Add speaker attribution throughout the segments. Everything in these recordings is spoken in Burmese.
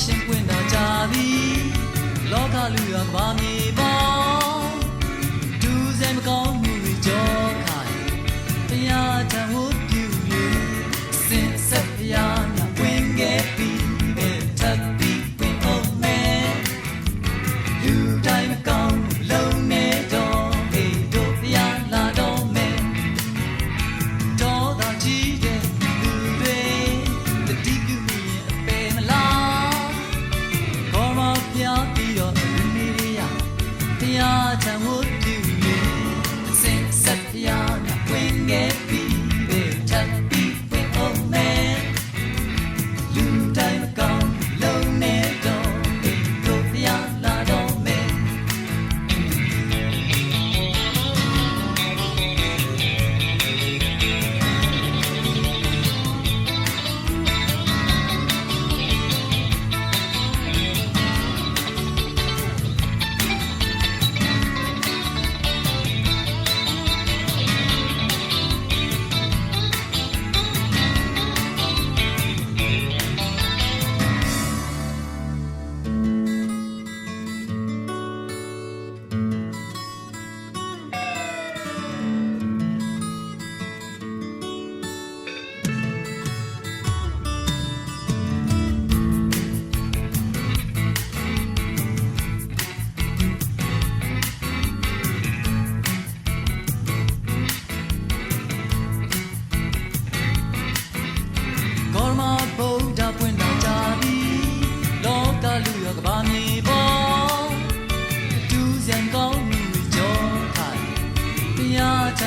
Speaker 1: ရှင်ခွင့်တော်ကြသည်လောကလူရပါမည်ပေါင်းဒူးစဲမကောင်းမှုတွေကြောခိုင်တရားတန်ဟုတ်ပြုလေစင်ဆက်ဖျားမြွင့်ခဲ့ပြီးပဲထပ်ပြီးပင်အောင်မဲလူတိုင်း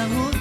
Speaker 1: amor.